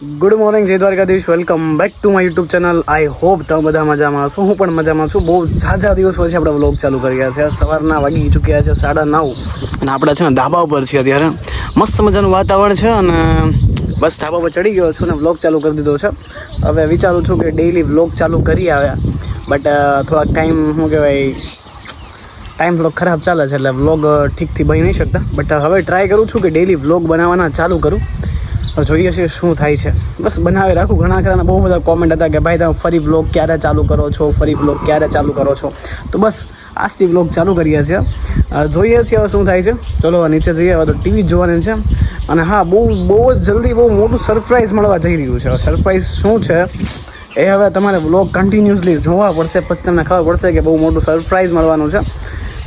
Good morning જય Dwarkadhish welcome back to my YouTube channel I hope તમે બધા મજામાં છો હું પણ મજામાં છું. બહુ ઝાઝા દિવસ પછી આપણે વ્લોગ ચાલુ કર્યા છે. સવારના વાગી ચૂક્યા છે સાડા નવ. અને આપણે છે ને ધાબા ઉપર છીએ અત્યારે. મસ્ત મજાનું વાતાવરણ છે અને બસ ધાબા પર ચડી ગયો છું ને વ્લોગ ચાલુ કરી દીધો છે. હવે વિચારું છું કે ડેઈલી વ્લોગ ચાલુ કરી આવ્યા. બટ થોડાક ટાઈમ શું કહેવાય ટાઈમ થોડો ખરાબ ચાલે છે એટલે વ્લોગ ઠીકથી બની નહીં શકતા. બટ હવે ટ્રાય કરું છું કે ડેઈલી વ્લોગ બનાવવાના ચાલુ કરું. હવે જોઈએ છીએ શું થાય છે. બસ બનાવી, રાખું. ઘણા ખરાના બહુ બધા કોમેન્ટ હતા કે ભાઈ તમે ફરી બ્લોગ ક્યારે ચાલુ કરો છો? ફરી વ્લોગ ક્યારે ચાલુ કરો છો? તો બસ, આજથી વ્લોગ ચાલુ કરીએ છીએ. જોઈએ છીએ હવે શું થાય છે. ચલો નીચે જઈએ. હવે તો ટીવી જોવાની છે. અને હા, બહુ બહુ જ જલ્દી બહુ મોટું સરપ્રાઈઝ મળવા જઈ રહ્યું છે. સરપ્રાઈઝ શું છે? એ હવે તમારે બ્લોગ કન્ટિન્યુઅસલી જોવા પડશે. પછી તમને ખબર પડશે કે બહુ મોટું સરપ્રાઈઝ મળવાનું છે.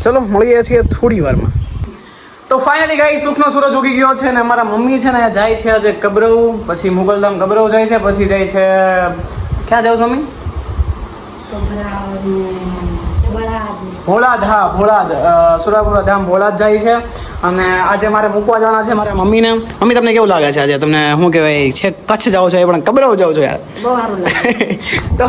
ચલો, મળીએ છીએ થોડી વારમાં. તો ફાઇનલી ગાઈ સુખનો સૂરજ ઉગી ગયો છે ને અમારા મમ્મી છે ને જાય છે આજે કબરવ, પછી મુગલધામ કબરવ જાય છે, પછી જાય છે, ક્યાં જાવ મમ્મી? ભોળાદ. હા ભોળાદ. સુરાપુરા ધામ ભોળાદ જાય છે. અને આજે મારે મૂકવા જવાના છે મારા મમ્મીને. મમ્મી તમને કેવું લાગે છે આજે? તમને શું કહેવાય છે કચ્છ જાઓ છો એ પણ કબરવ જાઓ છો યાર. તો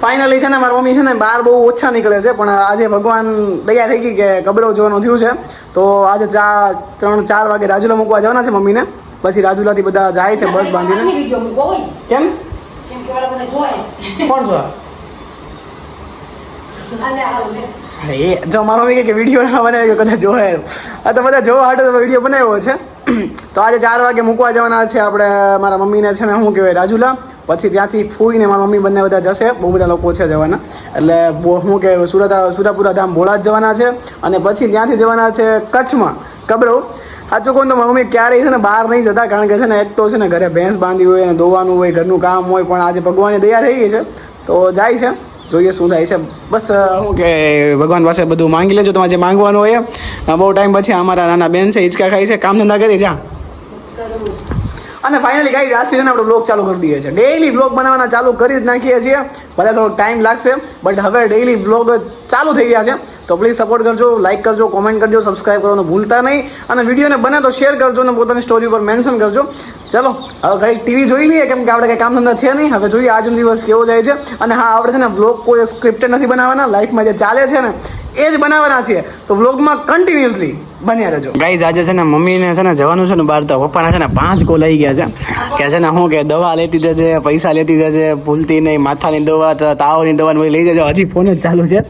ફાઇનલી છે ને મારી મમ્મી છે ને બહાર બહુ ઓછા નીકળે છે. પણ આજે ભગવાન દયા થઈ ગઈ કે કબરો જવાનું થયું છે. તો આજે ચાર ત્રણ ચાર વાગે રાજુલા મૂકવા જવાના છે મમ્મીને. પછી રાજુલાથી બધા જાય છે બસ બાંધીને. કેમ? કોણ જોવે. એ જો મારો મમ્મી કે વીડિયો બનાવ્યો કદાચ જોવે આ તો બધા જોવા હાટે વીડિયો બનાવ્યો છે. તો આજે ચાર વાગે મૂકવા જવાના છે આપણે મારા મમ્મીને છે ને શું કહેવાય, રાજુલા. પછી ત્યાંથી ફૂઈને મારા મમ્મી બંને બધા જશે. બહુ બધા લોકો છે જવાના. એટલે બહુ શું કહેવાય, સુરત સુરાપુરા ધામ ભોળા જ જવાના છે. અને પછી ત્યાંથી જવાના છે કચ્છમાં, કબરો. સાચું કહું તો મમ્મી ક્યારેય છે ને બહાર નહીં જતા, કારણ કે છે ને એક તો છે ને ઘરે ભેંસ બાંધી હોય અને દોવાનું હોય, ઘરનું કામ હોય, પણ આજે ભગવાનની દયા થઈ ગઈ છે. તો જાય છે. જોઈએ શું થાય છે. બસ શું કે ભગવાન પાસે બધું માંગી લેજો. તમારે જે માંગવાનું હોય. બહુ ટાઈમ પછી અમારા નાના બેન છે, હિંચકા ખાય છે. કામ ધંધા કરી જા. અને ફાઇનલી ગાઈઝ આ સિઝન આપણે બ્લોગ ચાલુ કરી દઈએ છીએ. ડેઈલી બ્લોગ બનાવવાના ચાલુ કરી જ નાખીએ છીએ. ભલે થોડો ટાઈમ લાગશે બટ હવે ડેઈલી બ્લોગ ચાલુ થઈ ગયા છે. તો પ્લીઝ સપોર્ટ કરજો લાઈક કરજો કોમેન્ટ કરજો સબસ્ક્રાઈબ કરવાનું ભૂલતા નહીં. અને વિડીયોને બને તો શેર કરજો અને પોતાની સ્ટોરી પર મેન્શન કરજો. ચલો, હવે કંઈક ટીવી જોઈ લઈએ, કેમ કે આપણે કંઈ કામ ધંધા છે નહીં. હવે જોઈએ આજનો દિવસ કેવો જાય છે. અને હા, આપણે છે ને બ્લોગ કોઈ સ્ક્રિપ્ટેડ નથી બનાવવાના લાઈફમાં જે ચાલે છે ને, એ જ બનાવવાના છીએ. તો બ્લોગમાં કન્ટિન્યુઅસલી બન્યા રહેજો. ગાઈઝ આજે છે ને મમ્મીને છે ને જવાનું છે ને બહાર તો પપ્પાના છે ને પાંચ કોલ આવી ગયા છે. કે છે ને શું કે દવા લેતી જજે, પૈસા લેતી જજે, ભૂલતી નહીં, માથાની દવા તાવની દવા બધી લઈ જજો. હજી ફોન જ ચાલુ છે.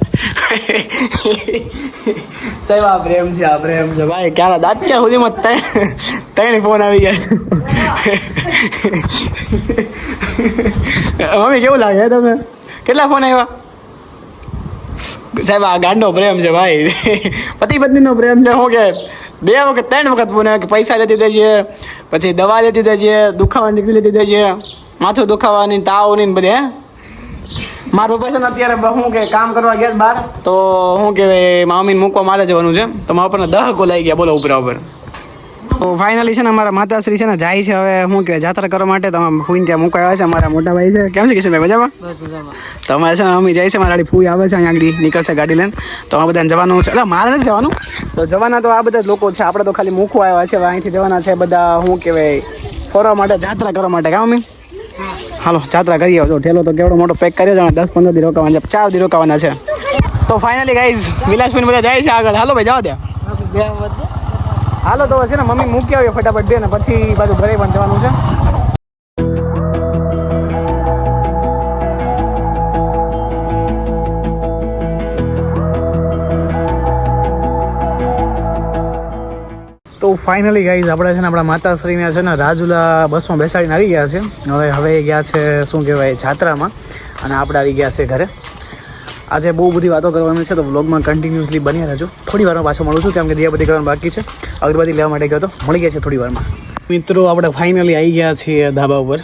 સાહેબ, આ પ્રેમ છે, આ પ્રેમ છે. ભાઈ ક્યારે દાંત ક્યાં સુધીમાં ત્રણ ફોન આવી ગયા. મમ્મી, કેવું લાગે તમે કેટલા ફોન આવ્યા? સાહેબ, આ ગાંડો પ્રેમ છે ભાઈ. પતિ પત્નીનો પ્રેમ છે. શું કે બે વખત, ત્રણ વખત બોને કે પૈસા લેતી દેજે પછી દવા લેતી દે છે દુખાવા નીકળી લેતી છે માથું દુખાવાની, તાવની બધે મારું પપ્પા છે અત્યારે હું કે કામ કરવા ગયા છે બહાર, તો શું કહેવાય મારા મૂકવા મારે જવાનું છે. તો મારા પપ્પાને દહ આવી ગયા, બોલો, ઉપરા, ઉપર. તો ફાઇનલી છે ને અમારા માતાશ્રી છે ને જાય છે હવે શું કહેવાય જાત્રા કરવા માટે તમે ફૂઈને ત્યાં મૂકવા આવ્યા છે અમારા મોટા ભાઈ છે. કેમ છે કિશનભાઈ મજામાં? તો અમારે છે ને મમ્મી જાય છે મારા ફૂઈ આવે છે અહીંયા આગળ નીકળશે ગાડી લઈને. તો આ બધાને જવાનું છે. એટલે મારે નથી જવાનું. તો જવાના તો આ બધા જ લોકો છે આપણે તો ખાલી મૂકવા આવ્યા છે અહીંથી જવાના છે બધા શું કહેવાય ફરવા માટે જાત્રા કરવા માટે. કા મમ્મી? હાલો જાત્રા કરી આવજો. ઠેલો તો કેવડો મોટો પેક કર્યો છે દસ પંદર દી રોકાવાના ચાર દી રોકાવાના છે. તો ફાઇનલી ગાઈઝ વિલાસબેન બધા જાય છે આગળ. હાલો ભાઈ જવા દે. હાલો તો છે ને મમ્મી મૂકી આવીએ ફટાફટ દે ને પછી બાજુ ઘરે પણ જવાનું છે. તો ફાઇનલી ગાઈઝ આપણે છે ને આપણા માતાશ્રીને છે ને રાજુલા બસમાં બેસાડીને આવી ગયા છે. હવે હવે ગયા છે, શું કહેવાય, જાત્રામાં. અને આપણે આવી ગયા છે ઘરે. આજે બહુ બધી વાતો કરવાની છે, તો વ્લોગમાં કન્ટિન્યુઅસલી બની રહેજો. થોડી વારમાં પાછો મળું છું, કેમ કે દિયા બધી કરવાનું બાકી છે. અગરબત્તી લેવા માટે ગયો તો મળી ગયા છે થોડી વારમાં. મિત્રો, આપણે ફાઇનલી આવી ગયા છીએ ધાબા ઉપર.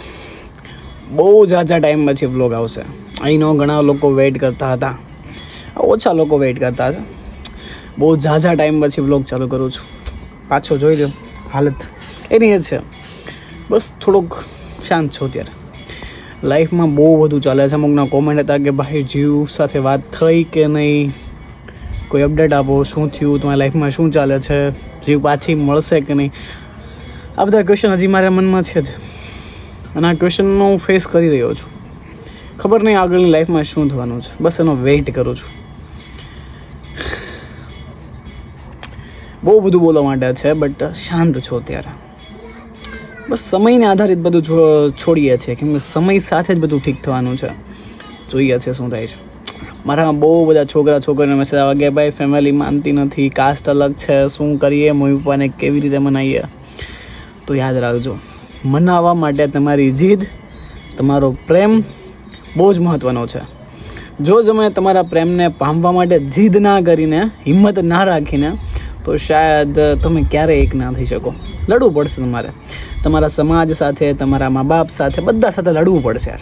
બહુ ઝાઝા ટાઈમ પછી વ્લોગ આવશે. અહીંનો ઘણા લોકો વેઇટ કરતા હતા. ઓછા લોકો વેઇટ કરતા હતા. બહુ ઝાઝા ટાઈમ પછી વ્લોગ ચાલુ કરું છું. પાછો જોઈ લો હાલત. એની જ છે. બસ થોડુંક શાંત છું અત્યારે. લાઈફમાં બહુ બધું ચાલે છે. અમુકના કોમેન્ટ હતા કે, ભાઈ, જીવ સાથે વાત થઈ કે નહીં? કોઈ અપડેટ આપો? શું થયું? તમારી લાઈફમાં શું ચાલે છે? જીવ પાછી મળશે કે નહીં? આ બધા ક્વેશ્ચન હજી મારા મનમાં છે જ. અને આ ક્વેશ્ચનનો હું ફેસ કરી રહ્યો છું. ખબર નહીં આગળની લાઈફમાં શું થવાનું છે. બસ એનો વેઇટ કરું છું. બહુ બધું બોલવા માટે છે બટ શાંત છો અત્યારે. બસ સમયને આધારિત બધું છોડીએ છીએ. કેમ કે સમય સાથે જ બધું ઠીક થવાનું છે. જોઈએ છે શું થાય છે. મારા બહુ બધા છોકરા છોકરીને મેસેજ આવે કે ભાઈ ફેમિલી માનતી નથી કાસ્ટ અલગ છે, શું કરીએ, મમ્મી પપ્પાને કેવી રીતે મનાવીએ તો યાદ રાખજો, મનાવવા માટે તમારી જીદ, તમારો પ્રેમ બહુ જ મહત્ત્વનો છે. જો તમે તમારા પ્રેમને પામવા માટે જીદ ના કરીને, હિંમત ના રાખીને, તો શાયદ તમે ક્યારેય એક ના થઈ શકો. લડવું પડશે તમારે. તમારા સમાજ સાથે, તમારા મા બાપ સાથે, બધા સાથે લડવું પડશે યાર.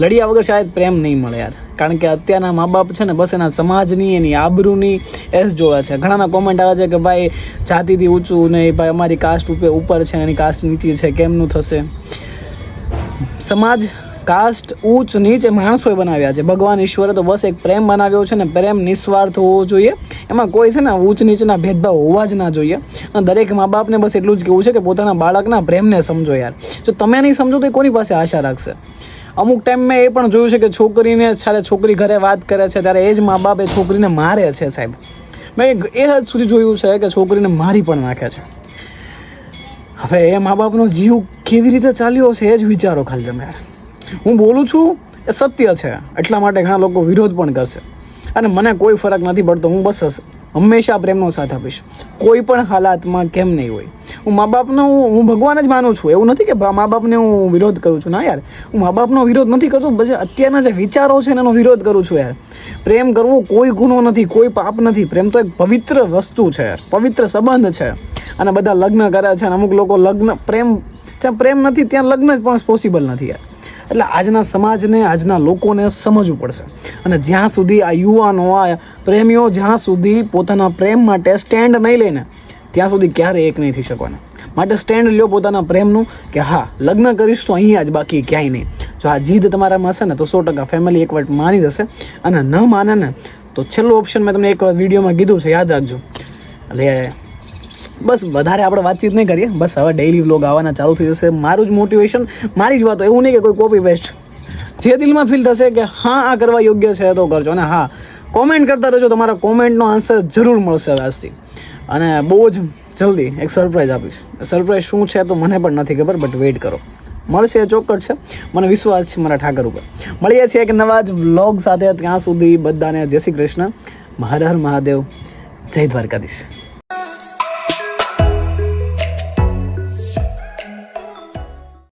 લડ્યા વગર શાયદ પ્રેમ નહીં મળે યાર. કારણ કે અત્યારના મા બાપ છે ને, બસ એના સમાજની, એની આબરૂની, એસ જોવે છે. ઘણાના કોમેન્ટ આવે છે કે ભાઈ, જાતિથી ઊંચું નહીં, ભાઈ, અમારી કાસ્ટ ઉપર છે, એની કાસ્ટ નીચી છે, કેમનું થશે? સમાજ કાસ્ટ ઊંચ નીચ માણસોએ બનાવ્યા છે. ભગવાન ઈશ્વરે તો બસ એક પ્રેમ બનાવ્યો છે ને પ્રેમ નિસ્વાર્થ હોવો જોઈએ. એમાં કોઈ છે ને ઊંચ નીચના ભેદભાવ હોવા જ ના જોઈએ. અને દરેક મા બાપને બસ એટલું જ કહેવું છે કે પોતાના બાળકના પ્રેમને સમજો યાર. જો તમે નહીં સમજો તો એ કોની પાસે આશા રાખશે? અમુક ટાઈમ મેં એ પણ જોયું છે કે છોકરીને જ્યારે છોકરી ઘરે વાત કરે છે ત્યારે એ જ મા બાપ એ છોકરીને મારે છે સાહેબ. મેં એ હદ સુધી જોયું છે કે છોકરીને મારી પણ નાખે છે. હવે એ મા બાપનો જીવ કેવી રીતે ચાલ્યો હશે એ જ વિચારો ખાલી તમે યાર. હું બોલું છું, એ સત્ય છે. એટલા માટે ઘણા લોકો વિરોધ પણ કરશે. અને મને કોઈ ફરક નથી પડતો, હું બસ હંમેશા પ્રેમનો સાથ આપીશ. કોઈ પણ હાલાતમાં કેમ નહીં હોય. હું મા બાપનો, હું ભગવાન જ માનું છું. એવું નથી કે મા બાપને હું વિરોધ કરું છું. ના યાર, હું મા બાપનો વિરોધ નથી કરતો બસ અત્યારના જે વિચારો છે એનો વિરોધ કરું છું યાર. પ્રેમ કરવો કોઈ ગુનો નથી, કોઈ પાપ નથી. પ્રેમ તો એક પવિત્ર વસ્તુ છે યાર. પવિત્ર સંબંધ છે. અને બધા લગ્ન કરે છે અને અમુક લોકો લગ્ન, પ્રેમ, જ્યાં પ્રેમ નથી, ત્યાં લગ્ન જ પણ પોસિબલ નથી યાર. એટલે આજના સમાજને, આજના લોકોને સમજવું પડશે. અને જ્યાં સુધી આ યુવાનો, આ પ્રેમીઓ જ્યાં સુધી પોતાના પ્રેમ માટે સ્ટેન્ડ નહીં લઈને ત્યાં સુધી ક્યારે એક નહીં થઈ શકવાના. માટે સ્ટેન્ડ લ્યો પોતાના પ્રેમનું, કે હા, લગ્ન કરીશ તો અહીંયા જ બાકી ક્યાંય નહીં. જો આ જીદ તમારામાં હશે ને, તો સો ટકા ફેમિલી એક વાર માની જશે. અને ન માને ને, તો છેલ્લું ઓપ્શન મેં તમને એક વિડીયોમાં કીધું છે, યાદ રાખજો. એટલે બસ વધારે આપણે વાતચીત નહીં કરીએ. બસ હવે ડેઈલી વ્લોગ આવવાના ચાલુ થઈ જશે. મારું જ મોટિવેશન મારી જ વાત. એવું નહીં કે કોઈ કોપી પેસ્ટ જે દિલમાં ફીલ થશે કે હા, આ કરવા યોગ્ય છે, તો કરજો. અને હા કોમેન્ટ કરતા રહેજો. તમારા કોમેન્ટનો આન્સર જરૂર મળશે હવે આજથી. અને બહુ જ જલ્દી એક સરપ્રાઈઝ આપીશ. સરપ્રાઈઝ શું છે તો મને પણ નથી ખબર બટ વેઇટ કરો. મળશે, એ ચોક્કસ છે. મને વિશ્વાસ છે મારા ઠાકર ઉપર. મળીએ છીએ એક નવા જ બ્લોગ સાથે. ત્યાં સુધી બધાને જય શ્રી કૃષ્ણ. મહર હર મહાદેવ. જય દ્વારકાધીશ.